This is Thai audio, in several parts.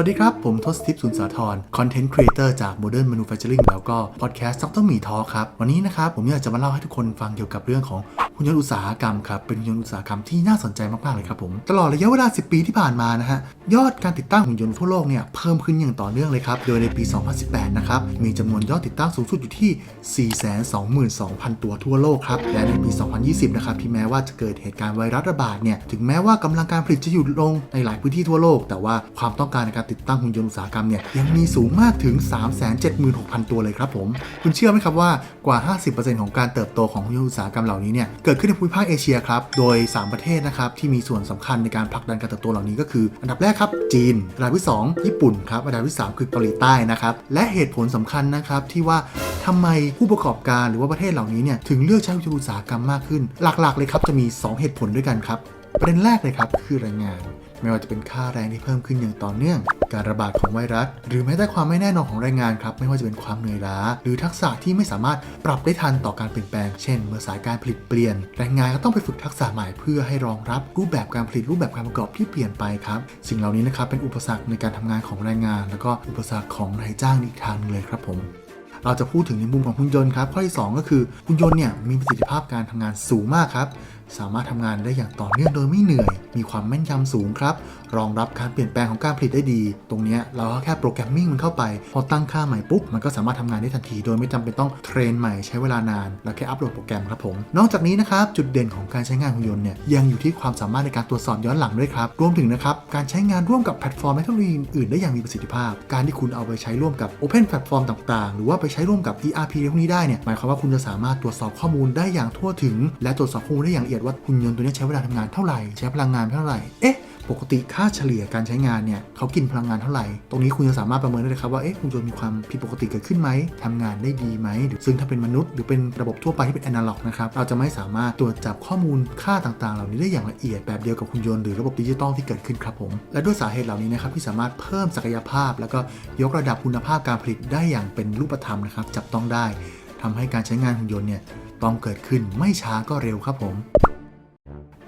วัสดีครับ ผมทศทิพย์สุนสาธรคอนเทนต์ครีเอเตอร์จาก Modern Manufacturing แล้วก็พอดแคสต์ดรหมีทอครับ วันนี้นะครับ ผมอยากจะมาเล่าให้ทุกคนฟังเกี่ยวกับเรื่องของ หุ่นยนต์อุตสาหกรรมครับเป็นหุ่นยนต์อุตสาหกรรมที่น่าสนใจมากๆเลยครับผมตลอดระยะเวลา 10 ปีที่ผ่านมานะฮะยอดการติดตั้งหุ่นยนต์ทั่วโลกเนี่ยเพิ่มขึ้นอย่างต่อเนื่องเลยครับโดยในปี 2018 นะครับมีจำนวนยอดติดตั้งสูงสุดอยู่ที่ 422,000 ตัวทั่วโลกครับและในปี 2020 นะครับที่แม้ว่าจะเกิดเหตุการณ์ไวรัสระบาดเนี่ยถึงแม้ว่ากำลังการผลิตจะหยุดลงในหลายพื้นที่ทั่วโลก แต่ว่าความต้องการในการติดตั้งหุ่นยนต์อุตสาหกรรมเนี่ยยังมีสูงมากถึง 376,000 ตัวเลยครับผมคุณเชื่อไหมครับว่ากว่า 50%ของการเติบโตของหุ่นยนต์อุตสาหกรรมเหล่านี้เนี่ยเกิดขึ้นในภูมิภาคเอเชียครับ โดย 3 ประเทศนะครับที่มีส่วนสำคัญในการผลักดันการเติบโตเหล่านี้ก็คือ อันดับแรกครับจีน อันดับที่ 2 ญี่ปุ่นครับ อันดับที่ 3 คือเกาหลีใต้นะครับ และเหตุผลสำคัญนะครับที่ว่าทำไมผู้ประกอบการหรือว่าประเทศเหล่านี้เนี่ยถึงเลือกใช้หุ่นยนต์อุตสาหกรรมมากขึ้น หลักๆ เลยครับจะมี 2 เหตุผลด้วยกันครับประเด็นแรกเลยครับคือแรงงาน ไม่ว่าจะเป็นค่าแรงที่เพิ่มขึ้นอย่างต่อเนื่อง การระบาดของไวรัส หรือแม้แต่ความไม่แน่นอนของแรงงานครับ ไม่ว่าจะเป็นความเหนื่อยล้า หรือทักษะที่ไม่สามารถปรับได้ทันต่อการเปลี่ยนแปลง เช่น เมื่อสายการผลิตเปลี่ยน แรงงานก็ต้องไปฝึกทักษะใหม่เพื่อให้รองรับรูปแบบการผลิตรูปแบบการประกอบที่เปลี่ยนไปครับ สิ่งเหล่านี้นะครับเป็นอุปสรรคในการทำงานของแรงงาน แล้วก็อุปสรรคของนายจ้างอีกทางนึงเลยครับผมเราจะพูดถึงในมุมของหุ่นยนต์ครับ ข้อที่ 2 ก็คือหุ่นยนต์เนี่ยมีประสิทธิภาพการทำงานสูงมากครับ สามารถทำงานได้อย่างต่อเนื่องโดยไม่เหนื่อย มีความแม่นยำสูงครับ รองรับการเปลี่ยนแปลงของการผลิตได้ดี ตรงนี้เราก็แค่โปรแกรมมิ่งมันเข้าไป พอตั้งค่าใหม่ปุ๊บ มันก็สามารถทำงานได้ทันที โดยไม่จำเป็นต้องเทรนใหม่ใช้เวลานาน แล้วแค่อัปโหลดโปรแกรมครับผม นอกจากนี้นะครับจุดเด่นของการใช้งานหุ่นยนต์เนี่ยยังอยู่ที่ความสามารถในการตรวจสอบย้อนหลังด้วยครับรวมถึงนะครับการใช้งานร่วมกับแพลตฟอร์มเทคโนโลยีอื่นได้อย่างมีประสิทธิภาพ การที่คุณเอาไปใช้ร่วมกับ Open Platform ต่างๆ หรือว่าไปใช้ร่วมกับ ERP พวกนี้ได้เนี่ยหมายความว่าคุณจะสามารถตรวจสอบข้อมูลได้อย่างทั่วถึง และตรวจสอบข้อมูลได้อย่างละเอียดว่าหุ่นยนต์ตัวนี้ใช้เวลาทำงานเท่าไหร่ใช้พลังงานเท่าไหร่ เอ๊ะ ปกติค่าเฉลี่ยการใช้งานเนี่ยเขากินพลังงานเท่าไหร่ ตรงนี้คุณจะสามารถประเมินได้เลยครับว่า เอ๊ะหุ่นยนต์มีความผิดปกติเกิดขึ้นไหมทำงานได้ดีไหมหรือซึ่งถ้าเป็นมนุษย์หรือเป็นระบบทั่วไปที่เป็นแอนาล็อกนะครับ เราจะไม่สามารถตรวจจับข้อมูลค่าต่างๆ เหล่านี้ได้อย่างละเอียดแบบเดียวกับหุ่นยนต์หรือระบบดิจิตอลที่เกิดขึ้นครับผม และด้วยสาเหตุเหล่านี้นะครับที่สามารถเพิ่มศักยภาพ แล้วก็ยกระดับคุณภาพการผลิตได้อย่างเป็นรูปธรรมนะครับจับต้องได้ทำให้การใช้งานหุ่นยนต์เนี่ยต้องเกิดขึ้นไม่ช้าก็เร็วครับผม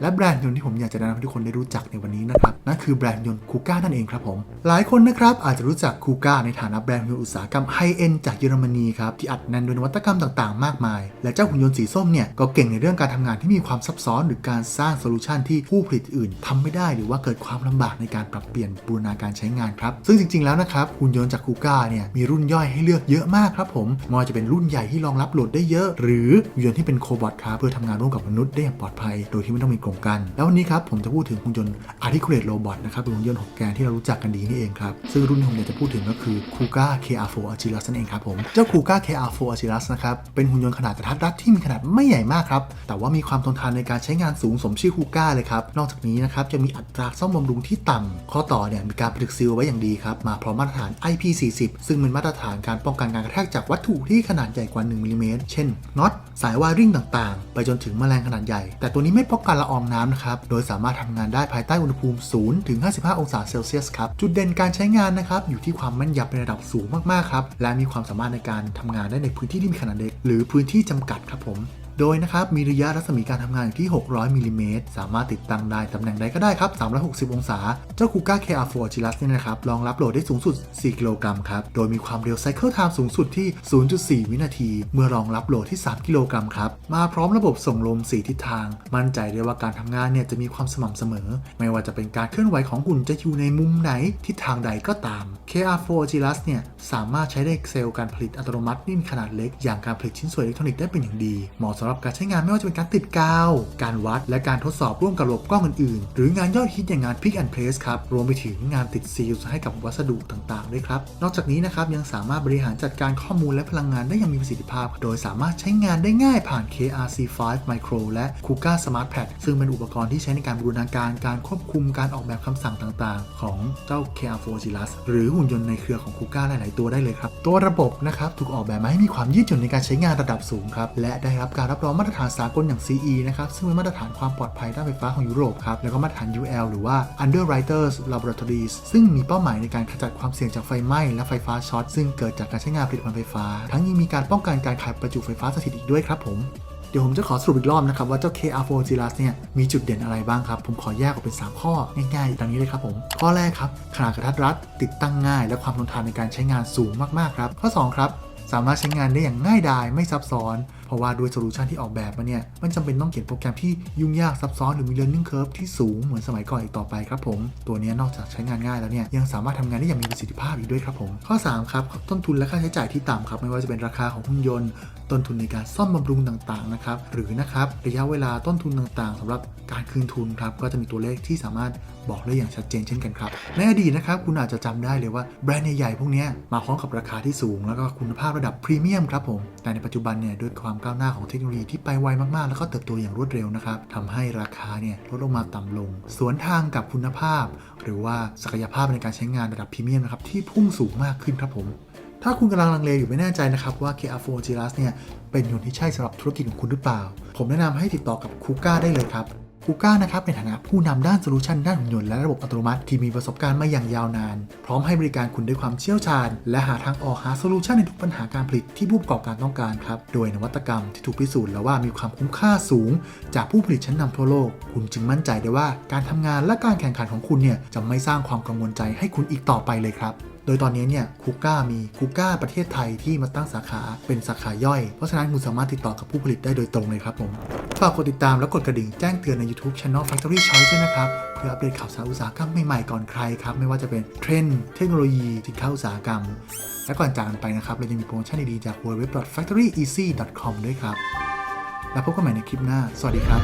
และแบรนด์ยนต์ที่ผมอยากจะแนะนำให้ทุกคนได้รู้จักในวันนี้นะครับนั่นคือแบรนด์ยนต์คูก้านั่นเองครับผม หลายคนนะครับอาจจะรู้จักคูก้าในฐานะแบรนด์ยนต์อุตสาหกรรมไฮเอ็นจากเยอรมนีครับที่อัดแน่นด้วยนวัตกรรมต่างๆ มากมาย และเจ้าหุ่นยนต์สีส้มเนี่ยก็เก่งในเรื่องการทำงานที่มีความซับซ้อนหรือการสร้างโซลูชันที่ผู้ผลิตอื่นทำไม่ได้ หรือว่าเกิดความลำบากในการปรับเปลี่ยนบูรณาการใช้งานครับซึ่งจริงๆแล้วนะครับหุ่นยนต์จากคูก้าเนี่ยมีรุ่นย่อยให้เลือกเยอะมากครับผมไม่ว่าจะเป็นรุ่นใหญ่ที่รองรับโหลดได้เยอะ หรือหุ่นยนต์ที่เป็นโคบอทครับเพื่อทำงานร่วมกับมนุษย์ได้อย่างปลอดภัย โดยที่ไม่ต้องมีรงกัน แล้ววันนี้ครับผมจะพูดถึงหุ่นยนต์ Articulate Robot นะครับเป็นหุ่นยนต์หกแกนที่เรารู้จักกันดีนี่เองครับ ซึ่งรุ่นที่ผมอยากจะพูดถึงก็คือ Kuga KR4 Agilus นั่นเองครับผม เจ้า Kuga KR4 Agilus นะครับ เป็นหุ่นยนต์ขนาดกระทัดรัดที่มีขนาดไม่ใหญ่มากครับ แต่ว่ามีความทนทานในการใช้งานสูงสมชื่อ Kuga เลยครับ นอกจากนี้นะครับจะมีอัตราซ่อมบำรุงที่ต่ำข้อต่อเนี่ยมีการผลึกซีลไว้อย่างดีครับมาพร้อมมาตรฐาน IP40 ซึ่งเป็นมาตรฐานการป้องกันการกระแทกจากวัตถุที่ขนาดใหญ่กว่า1มิลลิเมตรเช่นน็อต สายวาริ่งต่างๆ ไปจนถึงแมลงขนาดใหญ่ แต่ตัวนี้ไม่พบการละอองน้ำนะครับ โดยสามารถทำงานได้ภายใต้อุณหภูมิ0ถึง55 องศาเซลเซียสครับ จุดเด่นการใช้งานนะครับ อยู่ที่ความแม่นยำในระดับสูงมากๆครับ และมีความสามารถในการทำงานได้ในพื้นที่ที่มีขนาดเล็ก หรือพื้นที่จำกัดครับผม โดยนะครับมีระยะรัศมีการทำงานอยู่ที่ 600มิลลิเมตรสามารถติดตั้งได้ตำแหน่งใดก็ได้ครับ 360 องศา เจ้า Kuga KR4 Agilus เนี่ยนะครับรองรับโหลดได้สูงสุด 4 กิโลกรัมครับ โดยมีความเร็ว Cycle Time สูงสุดที่ 0.4 วินาที เมื่อรองรับโหลดที่ 3 กิโลกรัมครับ มาพร้อมระบบส่งลม 4 ทิศทาง มั่นใจได้ว่าการทำงานเนี่ยจะมีความสม่ำเสมอ ไม่ว่าจะเป็นการเคลื่อนไหวของหุ่นจะอยู่ในมุมไหนทิศทางใดก็ตาม KR4 Agilus เนี่ยสามารถใช้ได้เซลล์การผลิตอัตโนมัติที่มขนาดเล็ก อย่างการผลิตชิ้นส่วนอิเล็กทรอนิกส์ได้เป็นอย่างดีเหมาะสำหรับการใช้งานไม่ว่าจะเป็นการติดกาว การวัด และการทดสอบร่วมกับระบบกล้องอื่นๆ หรืองานยอดฮิตอย่างงาน Pick and Place ครับ รวมไปถึงงานติดซีลให้กับวัสดุต่างๆ ด้วยครับ นอกจากนี้นะครับยังสามารถบริหารจัดการข้อมูลและพลังงานได้อย่างมีประสิทธิภาพ โดยสามารถใช้งานได้ง่ายผ่าน KRC5 Micro และ Kuga Smart Pad ซึ่งเป็นอุปกรณ์ที่ใช้ในการบูรณาการการควบคุมการออกแบบคำสั่งต่างๆ ของเจ้า KR4 Agilus หรือหุ่นยนต์ในเครือของ Kuga หลาย ๆ ตัวได้เลยครับ ตัวระบบนะครับถูกออกแบบมาให้มีความยืดหยุ่นในการใช้งานระดับสูงครับและได้รับการรับรองมาตรฐานสากลอย่าง CE นะครับซึ่งเป็นมาตรฐานความปลอดภัยด้านไฟฟ้าของยุโรปครับแล้วก็มาตรฐาน UL หรือว่า Underwriters Laboratories ซึ่งมีเป้าหมายในการขจัดความเสี่ยงจากไฟไหม้และไฟฟ้าช็อตซึ่งเกิดจากการใช้งานผลิตภัณฑ์ไฟฟ้า ทั้งยังมีการป้องกันการขาดประจุไฟฟ้าสถิตอีกด้วยครับผมเดี๋ยวผมจะขอสรุปอีกรอบนะครับ ว่าเจ้า KR4 g l a s เนี่ยมีจุดเด่นอะไรบ้างครับ ผมขอแยกออกเป็น 3 ข้อ ง่ายๆ ดังนี้เลยครับผม ข้อแรกครับ ขนาดกระทัดรัด ติดตั้งง่าย และความทนทานในการใช้งานสูงมากๆครับ ข้อ 2 ครับ สามารถใช้งานได้อย่างง่ายดายไม่ซับซ้อน เพราะว่าด้วยโซลูชันที่ออกแบบมาเนี่ย มันจำเป็นต้องเขียนโปรแกรมที่ยุ่งยากซับซ้อนหรือมี learning curve ที่สูงเหมือนสมัยก่อนอีกต่อไปครับผม ตัวนี้นอกจากใช้งานง่ายแล้วเนี่ย ยังสามารถทำงานได้อย่างมีประสิทธิภาพอีกด้วยครับผม ข้อ 3 ครับ ต้นทุนและค่าใช้จ่ายที่ต่ำครับ ไม่ว่าจะเป็นราคาของหุ่นยนต์ ต้นทุนในการซ่อมบำรุงต่างๆนะครับ หรือนะครับระยะเวลาต้นทุนต่างๆสำหรับการคืนทุนครับ ก็จะมีตัวเลขที่สามารถบอกได้อย่างชัดเจนเช่นกันครับ ในอดีตนะครับคุณอาจจะจำได้เลยว่าแบรนด์ใหญ่ๆพวกนี้มาพร้อมกับราคาที่สูง แล้วก็คุณภาพระดับพรีเมียมครับผม แต่ในปัจจุบันเนี่ยด้วยความก้าวหน้าของเทคโนโลยีที่ไปไวมากๆ แล้วก็เติบโตอย่างรวดเร็วนะครับทำให้ราคาเนี่ยลดลงมาต่ำลง สวนทางกับคุณภาพ หรือว่าศักยภาพในการใช้งานระดับพรีเมียมนะครับที่พุ่งสูงมากขึ้นครับผมถ้าคุณกำลังลังเลอยู่ไม่แน่ใจนะครับว่า KR4 g l a s เนี่ยเป็นยนต์ที่ใช่สำหรับธุรกิจของคุณหรือเปล่า ผมแนะนำให้ติดต่อกับคูก้าได้เลยครับ คูก้านะครับในฐานะผู้นำด้านโซลูชันด้านหุ่นยนต์และระบบอัตโนมัติที่มีประสบการณ์มาอย่างยาวนาน พร้อมให้บริการคุณด้วยความเชี่ยวชาญ และหาทางออกหาโซลูชันในทุกปัญหาการผลิตที่ผู้ประกอบการต้องการครับ โดยนวัตกรรมที่ถูกพิสูจน์แล้วว่ามีความคุ้มค่าสูง จากผู้ผลิตชั้นนำทั่วโลก คุณจึงมั่นใจได้ว่าการทำงานและการแข่งขันของคุณเนี่ยจะไม่สร้างความกังวลใจให้คุณอีกต่อไปเลยครับโดยตอนนี้เนี่ยคูก้ามีคูก้าประเทศไทยที่มาตั้งสาขาเป็นสาขาย่อย เพราะฉะนั้นคุณสามารถติดต่อกับผู้ผลิตได้โดยตรงเลยครับผม ฝากกดติดตามและกดกระดิ่งแจ้งเตือนใน YouTube Channel Factory Choice ด้วยนะครับ เพื่ออัปเดตข่าวสารอุตสาหกรรมใหม่ๆก่อนใครครับ ไม่ว่าจะเป็นเทรนด์เทคโนโลยีสินค้าอุตสาหกรรม และก่อนจากกันไปนะครับ เรายังมีโปรโมชั่นดีๆจาก www.factoryeasy.com ด้วยครับ แล้วพบกันใหม่ในคลิปหน้า สวัสดีครับ